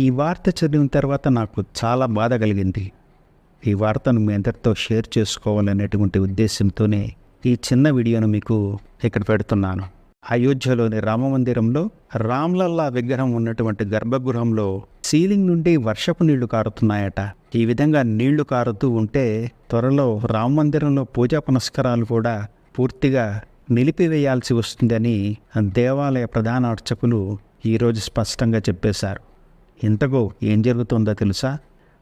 ఈ వార్త చదివిన తర్వాత నాకు చాలా బాధ కలిగింది. ఈ వార్తను మీ అందరితో షేర్ చేసుకోవాలనేటువంటి ఉద్దేశంతోనే ఈ చిన్న వీడియోను మీకు ఇక్కడ పెడుతున్నాను. అయోధ్యలోని రామమందిరంలో రామ్లల్లా విగ్రహం ఉన్నటువంటి గర్భగృహంలో సీలింగ్ నుండి వర్షపు నీళ్ళు కారుతున్నాయట. ఈ విధంగా నీళ్ళు కారుతూ ఉంటే త్వరలో రామ మందిరంలో పూజా పునస్కారాలు కూడా పూర్తిగా నిలిపివేయాల్సి వస్తుందని దేవాలయ ప్రధాన అర్చకులు ఈరోజు స్పష్టంగా చెప్పేశారు. ఇంతకు ఏం జరుగుతుందో తెలుసా?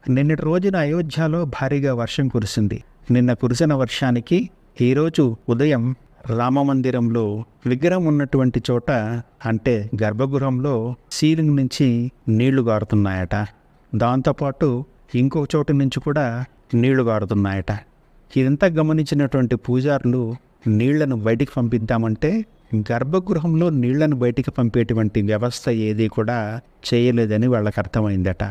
నిన్నటి రోజున అయోధ్యలో భారీగా వర్షం కురిసింది. నిన్న కురిసిన వర్షానికి ఈరోజు ఉదయం రామమందిరంలో విగ్రహం ఉన్నటువంటి చోట అంటే గర్భగృహంలో సీలింగ్ నుంచి నీళ్ళు గారుతున్నాయట. దాంతోపాటు ఇంకో చోటు నుంచి కూడా నీళ్ళు గారుతున్నాయట. ఇదంతా గమనించినటువంటి పూజారులు నీళ్ళను బయటికి పంపిద్దామంటే గర్భగృహంలో నీళ్ళను బయటికి పంపేటువంటి వ్యవస్థ ఏది కూడా చేయలేదని వాళ్ళకి అర్థమైందట.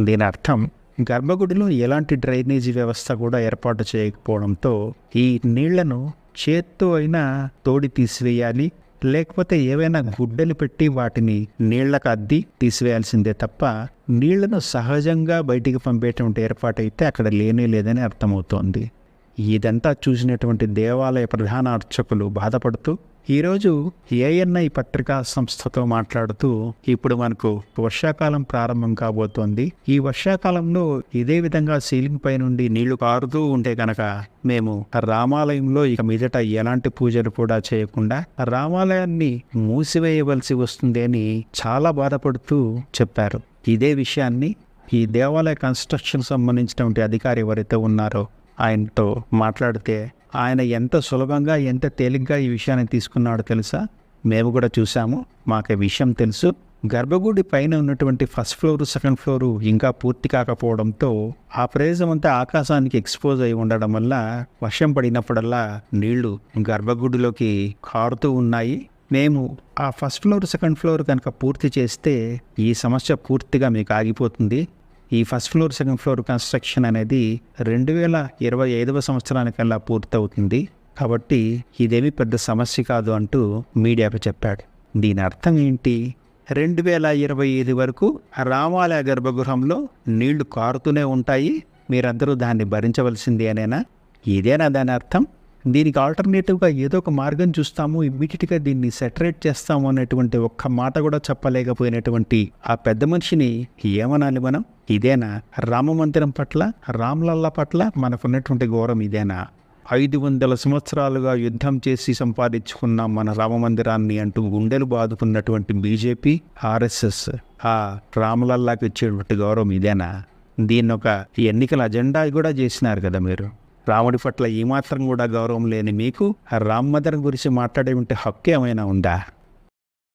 దీని అర్థం గర్భగుడిలో ఎలాంటి డ్రైనేజీ వ్యవస్థ కూడా ఏర్పాటు చేయకపోవడంతో ఈ నీళ్ళను చేత్తో అయినా తోడి తీసివేయాలి లేకపోతే ఏవైనా గుడ్డలు పెట్టి వాటిని నీళ్ళకు అద్ది తీసివేయాల్సిందే తప్ప నీళ్ళను సహజంగా బయటికి పంపేటువంటి ఏర్పాటు అయితే అక్కడ లేనే లేదని అర్థమవుతోంది. ఇదంతా చూసినటువంటి దేవాలయ ప్రధాన అర్చకులు బాధపడుతూ ఈరోజు ఏఎన్ఐ పత్రికా సంస్థతో మాట్లాడుతూ ఇప్పుడు మనకు వర్షాకాలం ప్రారంభం కాబోతోంది. ఈ వర్షాకాలంలో ఇదే విధంగా సీలింగ్ పై నుండి నీళ్ళు కారుతూ ఉంటే కనుక మేము రామాలయంలో ఇక మీదట ఎలాంటి పూజలు కూడా చేయకుండా రామాలయాన్ని మూసివేయవలసి వస్తుంది అని చాలా బాధపడుతూ చెప్పారు. ఇదే విషయాన్ని ఈ దేవాలయ కన్స్ట్రక్షన్ సంబంధించినటువంటి అధికారి ఎవరైతే ఉన్నారో ఆయనతో మాట్లాడితే ఆయన ఎంత సులభంగా ఎంత తేలిగ్గా ఈ విషయాన్ని తీసుకున్నాడో తెలుసా? మేము కూడా చూసాము మాకు విషయం తెలుసు. గర్భగుడి పైన ఉన్నటువంటి ఫస్ట్ ఫ్లోర్ సెకండ్ ఫ్లోరు ఇంకా పూర్తి కాకపోవడంతో ఆ ప్రదేశం అంతా ఆకాశానికి ఎక్స్పోజ్ అయి ఉండడం వల్ల వర్షం పడినప్పుడల్లా నీళ్ళు గర్భగుడిలోకి కారుతూ ఉన్నాయి. మేము ఆ ఫస్ట్ ఫ్లోర్ సెకండ్ ఫ్లోర్ కనుక పూర్తి చేస్తే ఈ సమస్య పూర్తిగా మీకు ఆగిపోతుంది. ఈ first floor second floor construction అనేది రెండు వేల ఇరవై ఐదవ సంవత్సరానికల్లా పూర్తవుతుంది. కాబట్టి ఇదేమి పెద్ద సమస్య కాదు అంటూ మీడియాకు చెప్పాడు. దీని అర్థం ఏంటి? రెండు వేల ఇరవై ఐదు వరకు రామాలయ గర్భగృహంలో నీళ్ళు కారుతూనే ఉంటాయి. మీరందరూ దాన్ని భరించవలసింది అనేనా? ఇదేనా దాని అర్థం? దీనికి ఆల్టర్నేటివ్గా ఏదో ఒక మార్గం చూస్తాము ఇమ్మీడియట్గా దీన్ని సెటరేట్ చేస్తాము అనేటువంటి ఒక్క మాట కూడా చెప్పలేకపోయినటువంటి ఆ పెద్ద మనిషిని ఏమనాలి మనం? ఇదేనా? రామ మందిరం పట్ల రామ్లల్లా పట్ల మనకున్నటువంటి గౌరవం ఇదేనా? ఐదు వందల సంవత్సరాలుగా యుద్ధం చేసి సంపాదించుకున్న మన రామ మందిరాన్ని అంటూ గుండెలు బాదుకున్నటువంటి బీజేపీ ఆర్ఎస్ఎస్ ఆ రామలల్లాకి ఇచ్చేటువంటి గౌరవం ఇదేనా? దీన్ని ఒక ఎన్నికల అజెండా కూడా చేసినారు కదా మీరు. రాముడి పట్ల ఏమాత్రం కూడా గౌరవం లేని మీకు ఆ రామ్ గురించి మాట్లాడే ఉంటే హక్కు ఏమైనా ఉందా?